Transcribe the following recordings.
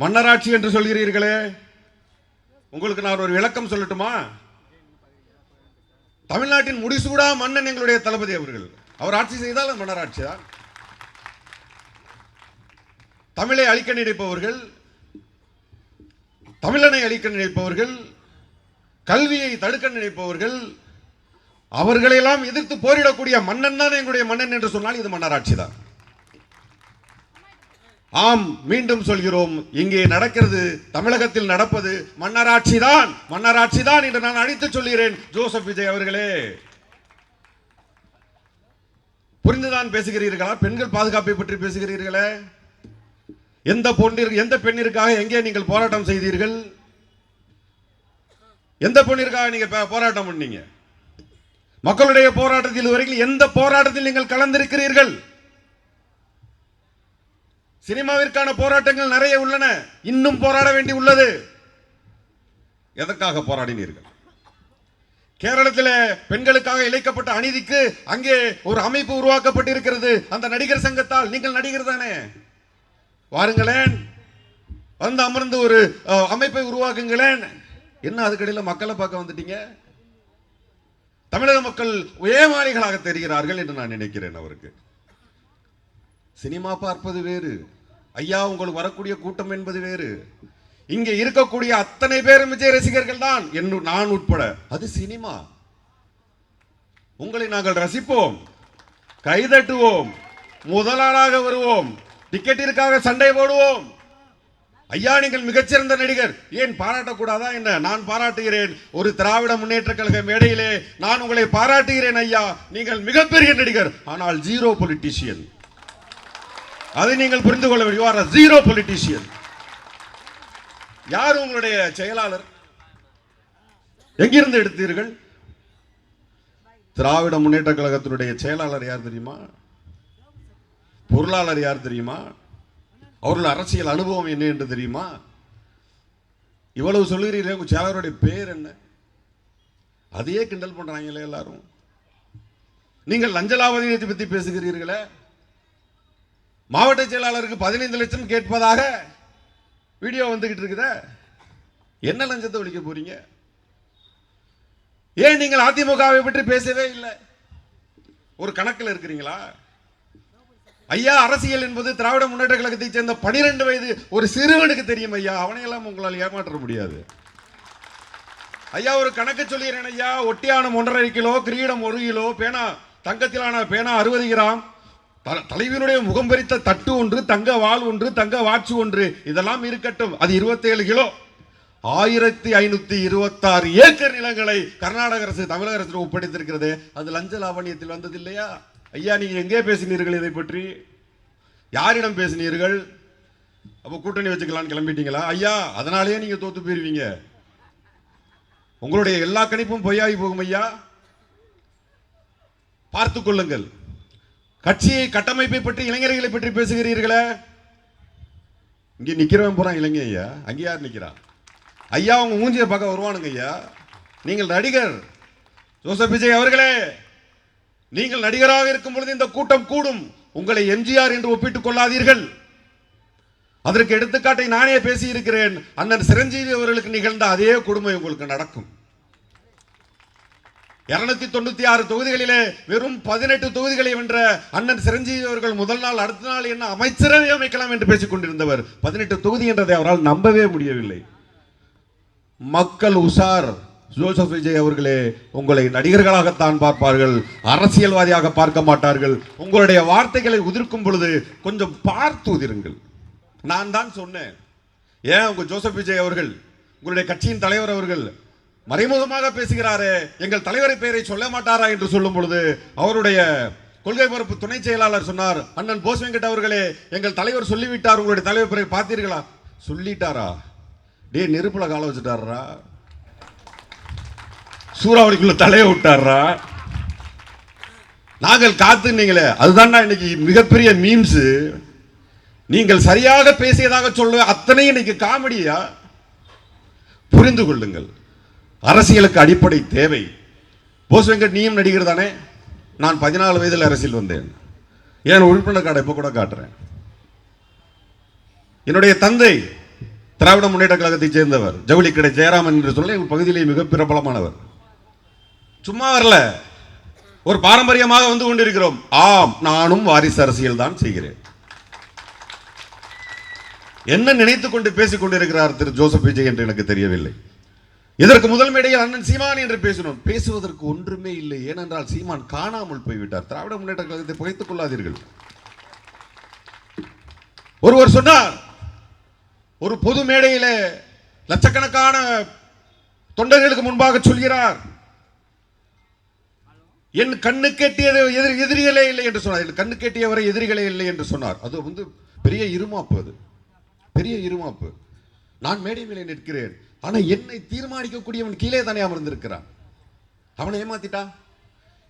மன்னராட்சி என்று சொல்கிறீர்களே. உங்களுக்கு நான் ஒரு விளக்கம் சொல்லட்டுமா? தமிழ்நாட்டின் முடிசூடா மன்னன் எங்களுடைய தளபதி அவர்கள். அவர் ஆட்சி செய்தால் மன்னராட்சி தான் தமிழை அழிக்க நினைப்பவர்கள் தமிழனை அழிக்க நினைப்பவர்கள் கல்வியை தடுக்க நினைப்பவர்கள் அவர்களையெல்லாம் எதிர்த்து போரிடக்கூடிய மன்னன் தான் எங்களுடைய மன்னன் என்று சொன்னால் இது மன்னராட்சி தான் ஆம் மீண்டும் சொல்கிறோம். இங்கே நடக்கிறது தமிழகத்தில் நடப்பது மன்னராட்சி தான். மன்னராட்சி தான் என்று நான் அழைத்து சொல்கிறேன். ஜோசப் விஜய் அவர்களே. புரிந்துதான் பேசுகிறீர்களா? பெண்கள் பாதுகாப்பை பற்றி பேசுகிறீர்களே? எந்த பொண்ணிற்கு எந்த பெண்ணிற்காக எங்கே நீங்கள் போராட்டம் செய்தீர்கள்? எந்த பொண்ணிற்காக நீங்க போராட்டம் பண்ணீங்க? மக்களுடைய போராட்டத்தில் இதுவரைக்கும் எந்த போராட்டத்தில் நீங்கள் கலந்திருக்கிறீர்கள்? சினிமாவிற்கான போராட்டங்கள் நிறைய உள்ளன. இன்னும் போராட வேண்டி உள்ளது. எதற்காக போராடினீர்கள்? கேரளத்தில் பெண்களுக்காக இழைக்கப்பட்ட அநீதிக்கு அங்கே ஒரு அமைப்பு உருவாக்கப்பட்டிருக்கிறது. அந்த நடிகர் சங்கத்தால் நீங்கள் நடிகர் தானே? வாருங்களேன். வந்து அமர்ந்து ஒரு அமைப்பை உருவாக்குங்களேன். என்ன அதுக்கடையில் மக்களை பார்க்க வந்துட்டீங்க? தமிழக மக்கள் ஏமாளிகளாக தெரிகிறார்கள் என்று நான் நினைக்கிறேன் அவருக்கு. சினிமா பார்ப்பது வேறு. ஐயா உங்களுக்கு வரக்கூடிய கூட்டம் என்பது வேறு. இங்கே இருக்கக்கூடிய அத்தனை பேரும் விஜய் ரசிகர்கள் தான் என்று நான் உட்பட. அது சினிமா. உங்களை நாங்கள் ரசிப்போம் கைதட்டுவோம் முதலாளாக வருவோம் டிக்கெட்டிற்காக சண்டை போடுவோம். ஐயா நீங்கள் மிகச்சிறந்த நடிகர். ஏன் பாராட்டக்கூடாதா என்ன? நான் பாராட்டுகிறேன். ஒரு திராவிட முன்னேற்ற கழக மேடையிலே நான் உங்களை பாராட்டுகிறேன் ஐயா. நீங்கள் மிகப்பெரிய நடிகர். ஆனால் ஜீரோ பொலிட்டிஷியன். அதை நீங்கள் புரிந்து கொள்ள வேண்டும். ஜீரோ பொலிட்டிஷியன் யார் உங்களுடைய செயலாளர்? எங்கிருந்து எடுத்தீர்கள்? திராவிட முன்னேற்ற கழகத்தினுடைய செயலாளர் யார் தெரியுமா? பொருளாளர் யார் தெரியுமா? அவர்கள் அரசியல் அனுபவம் என்ன என்று தெரியுமா? இவ்வளவு சொல்லுகிறீர்களே உங்கள் செயலாளருடைய பேர் என்ன? அதையே கிண்டல் பண்றாங்களே எல்லாரும். நீங்கள் லஞ்சலாவதியத்தை பற்றி பேசுகிறீர்களே. மாவட்ட செயலாளருக்கு பதினைந்து லட்சம் கேட்பதாக வீடியோ வந்துகிட்டு இருக்குதே. என்ன லஞ்சத்தை ஒழிக்க போறீங்க? ஏன் நீங்கள் அதிமுகவை பற்றி பேசவே இல்லை? ஒரு கணக்கில் இருக்கிறீங்களா? ஐயா அரசியல் என்பது திராவிட முன்னேற்ற கழகத்தைச் சேர்ந்த பனிரெண்டு வயது ஒரு சிறுவனுக்கு தெரியும் ஐயா. அவனையெல்லாம் உங்களால் ஏமாற்ற முடியாது. ஐயா ஒரு கணக்கு சொல்லிடுறேன் ஐயா. ஒட்டியானம் ஒன்றரை கிலோ கிரீடம் ஒரு கிலோ பேனா தங்கத்திலான பேனா அறுபது கிராம் தலைவனுடைய முகம் பறித்த தட்டு ஒன்று தங்க வாள் ஒன்று தங்க வாட்சி ஒன்று இதெல்லாம் இருக்கட்டும். அது 27 கிலோ. ஆயிரத்தி ஐநூத்தி இருபத்தாறு ஏக்கர் நிலங்களை கர்நாடக அரசு தமிழக அரசு ஒப்படைத்திருக்கிறது. அது லஞ்ச லாவணியத்தில் வந்தது இல்லையா ஐயா நீங்க எங்கே பேசினீர்கள் இதை பற்றி? யாரிடம் பேசினீர்கள்? அப்போ கூட்டணி வச்சுக்கலாம்னு கிளம்பிட்டீங்களா? ஐயா அதனாலேயே நீங்க தோத்து போயிருவீங்க. உங்களுடைய எல்லா கணிப்பும் பொய்யாகி போகும் ஐயா. பார்த்துக் கொள்ளுங்கள். கட்சியை கட்டமைப்பை பற்றி இளைஞர்களை பற்றி பேசுகிறீர்களே? இங்கே நிற்கிறவன் போகிறான் இளைஞ ஐயா. அங்கே யார் நிற்கிறான் ஐயா அவங்க மூஞ்சியை பார்க்க வருவானுங்க ஐயா. நீங்கள் நடிகர். ஜோசப் விஜய் அவர்களே நீங்கள் நடிகராக இருக்கும் பொழுது இந்த கூட்டம் கூடும். உங்களை எம்ஜிஆர் என்று ஒப்பிட்டுக் கொள்ளாதீர்கள். அதற்கு எடுத்துக்காட்டை நானே பேசியிருக்கிறேன். அண்ணன் சிரஞ்சீவி அவர்களுக்கு நிகழ்ந்த அதே கொடுமை உங்களுக்கு நடக்கும். இருநூத்தி தொண்ணூத்தி ஆறு தொகுதிகளிலே வெறும் பதினெட்டு தொகுதிகளை வென்ற அண்ணன் சிரஞ்சீவி அவர்கள் முதல் நாள் அடுத்த நாள் என்ன அமைச்சரவை அமைக்கலாம் என்று பேசிக் கொண்டிருந்தவர். பதினெட்டு தொகுதி என்றதை அவரால் நம்பவே முடியவில்லை. மக்கள் உஷார். ஜோசப் விஜய் அவர்களே உங்களை நடிகர்களாகத்தான் பார்ப்பார்கள். அரசியல்வாதியாக பார்க்க மாட்டார்கள். உங்களுடைய வார்த்தைகளை உதிர்க்கும் பொழுது கொஞ்சம் பார்த்து உதிருங்கள். நான் தான் சொன்னேன். ஏன் உங்க ஜோசப் விஜய் அவர்கள் உங்களுடைய கட்சியின் தலைவர் அவர்கள் மறைமுகமாக பேசுகிறாரே. எங்கள் தலைவரை பெயரை சொல்ல மாட்டாரா என்று சொல்லும் பொழுது அவருடைய கொள்கை பரப்பு துணை செயலாளர் சொன்னார் அண்ணன் போஸ் வெங்கட் அவர்களே எங்கள் தலைவர் சொல்லிவிட்டார் உங்களுடைய தலைவர் பிறகு பார்த்தீர்களா? சொல்லிட்டாரா. டே நெருப்புல கால வச்சுட்டாரா? சூறாவளிக்குள்ள தலையை விட்டாரா? நாங்கள் காத்து நீங்களே அதுதான்டா இன்னைக்கு மிகப்பெரிய மீம்ஸ் நீங்கள் சரியாக பேசியதாக சொல்ல அத்தனை இன்னைக்கு காமெடியா புரிந்து கொள்ளுங்கள். அரசியலுக்கு அடிப்படை தேவை. போஸ் வெங்கட் நீயும் நடிகர் தானே? நான் பதினாலு வயதில் அரசியல் வந்தேன். என் உறுப்பினர் கார்டை இப்போ கூட காட்டுறேன்? என்னுடைய தந்தை திராவிட முன்னேற்ற கழகத்தைச் சேர்ந்தவர். ஜவுளி கடை ஜெயராமன் என்று சொல்ல எங்கள் பகுதியிலே மிக பிரபலமானவர். சும்மா வரல. ஒரு பாரம்பரியமாக வந்து கொண்டிருக்கிறோம். ஆம் நானும் வாரிசு அரசியல் தான் செய்கிறேன். என்ன நினைத்துக் கொண்டு பேசிக் கொண்டிருக்கிறார் திரு ஜோசப் விஜய் என்று எனக்கு தெரியவில்லை. இதற்கு முதல் மேடையில் அண்ணன் சீமான் என்று பேசினோம். பேசுவதற்கு ஒன்றுமே இல்லை. ஏனென்றால் சீமான் காணாமல் போய்விட்டார். திராவிட முன்னேற்ற கழகத்தை புகைத்துக் கொள்ளாதீர்கள். ஒருவர் சொன்னார் ஒரு பொது மேடையில லட்சக்கணக்கான தொண்டர்களுக்கு முன்பாக சொல்கிறார். என் கண்ணு கெட்டியது எதிரிகளே இல்லை என்று சொன்னார். என் கண்ணு கெட்டியவரை எதிரிகளே இல்லை என்று சொன்னார். அது வந்து பெரிய இருமாப்பு அது. பெரிய இருமாப்பு. நான் மேடை மேலே நிற்கிறேன். ஆனால் என்னை தீர்மானிக்கக்கூடியவன் கீழே தானே அமர்ந்திருக்கிறான். அவனை ஏமாத்திட்டா?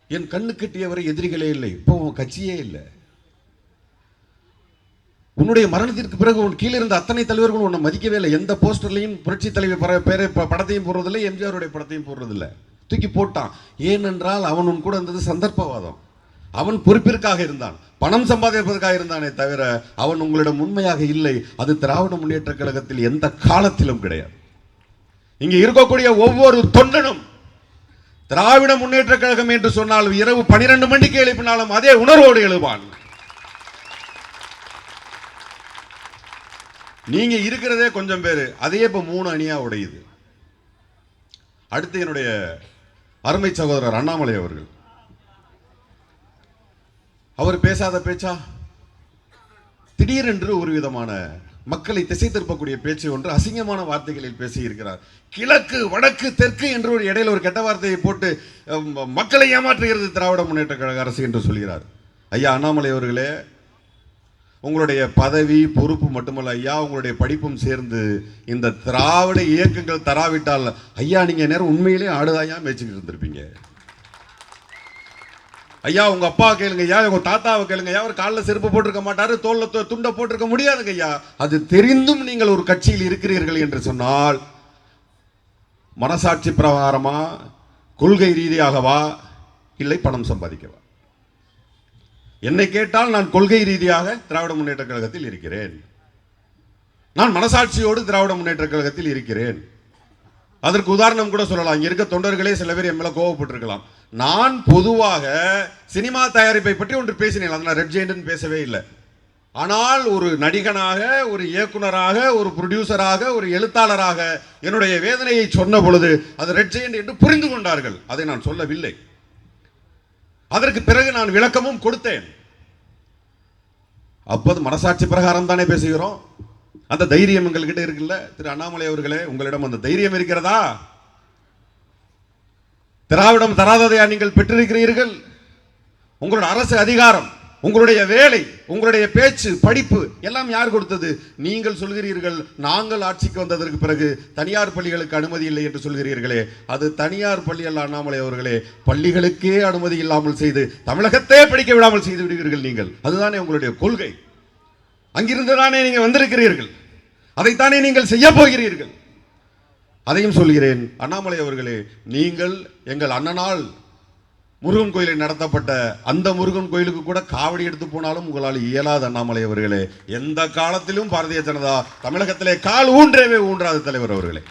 என் கண்ணு கட்டியவரை எதிரிகளே இல்லை. இப்போ உன் கட்சியே இல்லை. உன்னுடைய மரணத்திற்கு பிறகு உன் கீழே இருந்த அத்தனை தலைவர்களும் உன்னை மதிக்கவே இல்லை. எந்த போஸ்டர்லையும் புரட்சி தலைவர் பர- பேரை படத்தையும் போடுறதில்லை எம்ஜிஆருடைய படத்தையும் போடுறதில்லை. தூக்கி போட்டான். ஏனென்றால் அவன் உன் கூட இருந்தது சந்தர்ப்பவாதம். அவன் பொறுப்பிற்காக இருந்தான். பணம் சம்பாதிப்பதற்காக இருந்தானே தவிர அவன் உங்களிடம் உண்மையாக இல்லை. அது திராவிட முன்னேற்ற கழகத்தில் எந்த காலத்திலும் கிடையாது. இங்கே இருக்கக்கூடிய ஒவ்வொரு தொண்டனும் திராவிட முன்னேற்ற கழகம் என்று சொன்னால் இரவு பனிரெண்டு மணிக்கு எழுப்பினாலும் அதே உணர்வோடு எழுவான். நீங்க இருக்கிறதே கொஞ்சம் பேர். அதே இப்ப மூணு அணியா உடையுது. அடுத்து என்னுடைய அருமை சகோதரர் அண்ணாமலை அவர்கள். அவர் பேசாத பேச்சா? திடீரென்று ஒரு விதமான மக்களை திசை திருப்பக்கூடிய பேச்சு ஒன்று அசிங்கமான வார்த்தைகளில் பேசியிருக்கிறார். கிழக்கு வடக்கு தெற்கு என்று ஒரு இடையில ஒரு கெட்ட வார்த்தையை போட்டு மக்களை ஏமாற்றுகிறது திராவிட முன்னேற்ற கழக அரசு என்று சொல்கிறார். ஐயா அண்ணாமலை அவர்களே உங்களுடைய பதவி பொறுப்பு மட்டுமல்ல ஐயா உங்களுடைய படிப்பும் சேர்ந்து இந்த திராவிட இயக்கங்கள் தராவிட்டால் ஐயா நீங்கள் நேரம் உண்மையிலே ஆடுதாயா மேய்ச்சிக்கிட்டு இருந்திருப்பீங்க? ஐயா உங்க அப்பா கேளுங்க ஐயா உங்க தாத்தாவை கேளுங்க ஐயா அவர் காலில் செருப்பு போட்டிருக்க மாட்டாரு தோல்ல து- துண்டை போட்டிருக்க முடியாதுங்க ஐயா. அது தெரிந்தும் நீங்கள் ஒரு கட்சியில் இருக்கிறீர்கள் என்று சொன்னால் மனசாட்சி பிரகாரமா கொள்கை ரீதியாகவா இல்லை பணம் சம்பாதிக்கவா? என்னை கேட்டால் நான் கொள்கை ரீதியாக திராவிட முன்னேற்ற கழகத்தில் இருக்கிறேன். நான் மனசாட்சியோடு திராவிட முன்னேற்ற கழகத்தில் இருக்கிறேன். அதற்கு உதாரணம் கூட சொல்லலாம். இங்க இருக்க தொண்டர்களே சில பேர் என் மேலே கோவப்பட்டிருக்கலாம். நான் பொதுவாக சினிமா தயாரிப்பை பற்றி ஒன்று பேசினேன். அதை நான் ரெட் ஜெயண்ட்னு பேசவே இல்லை. ஆனால் ஒரு நடிகனாக ஒரு இயக்குனராக ஒரு ப்ரொடியூசராக ஒரு எழுத்தாளராக என்னுடைய வேதனையை சொன்ன பொழுது அது ரெட் ஜெயண்ட் என்று புரிந்து கொண்டார்கள். அதை நான் சொல்லவில்லை. அதற்கு பிறகு நான் விளக்கமும் கொடுத்தேன். அப்போது மனசாட்சி பிரகாரம் தானே பேசுகிறோம்? அந்த தைரியம் எங்கள்கிட்ட இருக்குல்ல? திரு அண்ணாமலை அவர்களே உங்களிடம் அந்த தைரியம் இருக்கிறதா? திராவிடம் தராததையா நீங்கள் பெற்றிருக்கிறீர்கள்? உங்களோட அரசு அதிகாரம் உங்களுடைய வேலை உங்களுடைய பேச்சு படிப்பு எல்லாம் யார் கொடுத்தது? நீங்கள் சொல்கிறீர்கள் நாங்கள் ஆட்சிக்கு வந்ததற்கு பிறகு தனியார் பள்ளிகளுக்கு அனுமதி இல்லை என்று சொல்கிறீர்களே. அது தனியார் பள்ளி அண்ணாமலை அவர்களே. பள்ளிகளுக்கே அனுமதி இல்லாமல் செய்து தமிழகத்தே படிக்க விடாமல் செய்து விடுவீர்கள் நீங்கள். அதுதானே உங்களுடைய கொள்கை. அங்கிருந்து தானே நீங்கள் வந்திருக்கிறீர்கள். அதைத்தானே நீங்கள் செய்ய போகிறீர்கள். அதையும் சொல்கிறேன் அண்ணாமலை அவர்களே நீங்கள் எங்கள் அண்ணனால் முருகன் கோயிலில் நடத்தப்பட்ட அந்த முருகன் கோயிலுக்கு கூட காவடி எடுத்து போனாலும் உங்களால் இயலாத அண்ணாமலை அவர்களே. எந்த காலத்திலும் பாரதிய ஜனதா தமிழகத்திலே கால் ஊன்றவே ஊன்றாத தலைவர் அவர்களே.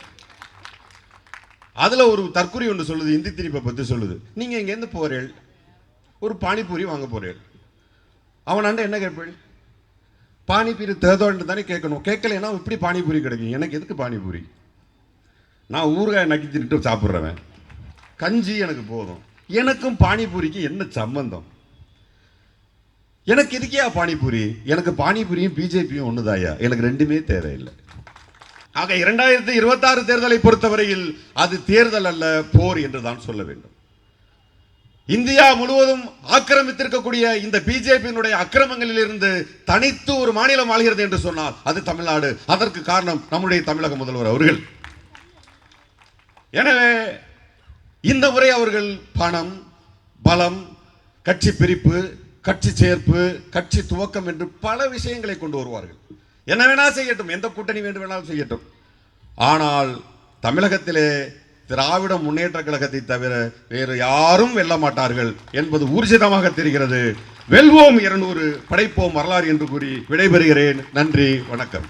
அதில் ஒரு தற்குறி ஒன்று சொல்லுது இந்தி திணிப்பை பற்றி சொல்லுது. நீங்கள் இங்கேருந்து போகிறீள் ஒரு பானிபூரி வாங்க போகிறீள் அவனாண்ட என்ன கேட்பீள்? பானிபூரி தேதோன்னு தானே கேட்கணும். கேட்கலைன்னா இப்படி பானிபூரி கிடைக்கும். எனக்கு எதுக்கு பானிபூரி? நான் ஊறுகாய் நக்கி தின்னுட்டு சாப்பிட்றவன். கஞ்சி எனக்கு போதும். எனக்கும் பானிபூரிக்கு என்ன சம்பந்தம்? எனக்கு எதுக்கியா பானிபூரி? எனக்கு பானிபூரியும் பிஜேபியும் ஒன்றுதாயா எனக்கு ரெண்டுமே தேவையில்லை. ஆக இரண்டாயிரத்தி இருபத்தாறு தேர்தலை பொறுத்தவரையில் அது தேர்தல் அல்ல போர் என்று தான் சொல்ல வேண்டும். இந்தியா முழுவதும் ஆக்கிரமித்திருக்கக்கூடிய இந்த பிஜேபியினுடைய அக்கிரமங்களில் இருந்து தனித்து ஒரு மாநிலம் ஆளுகிறது என்று சொன்னால் அது தமிழ்நாடு. அதற்கு காரணம் நம்முடைய தமிழக முதல்வர் அவர்கள். எனவே இந்த முறை அவர்கள் பணம் பலம் கட்சி பிரிப்பு கட்சி சேர்ப்பு கட்சி துவக்கம் என்று பல விஷயங்களை கொண்டு வருவார்கள். என்ன வேணால் செய்யட்டும் எந்த கூட்டணி வேண்டும் வேணாலும் செய்யட்டும். ஆனால் தமிழகத்திலே திராவிட முன்னேற்ற கழகத்தை தவிர வேறு யாரும் வெல்ல மாட்டார்கள் என்பது ஊர்ஜிதமாக தெரிகிறது. வெல்வோம் இருநூறு படைப்போம் வரலாறு என்று கூறி விடைபெறுகிறேன். நன்றி வணக்கம்.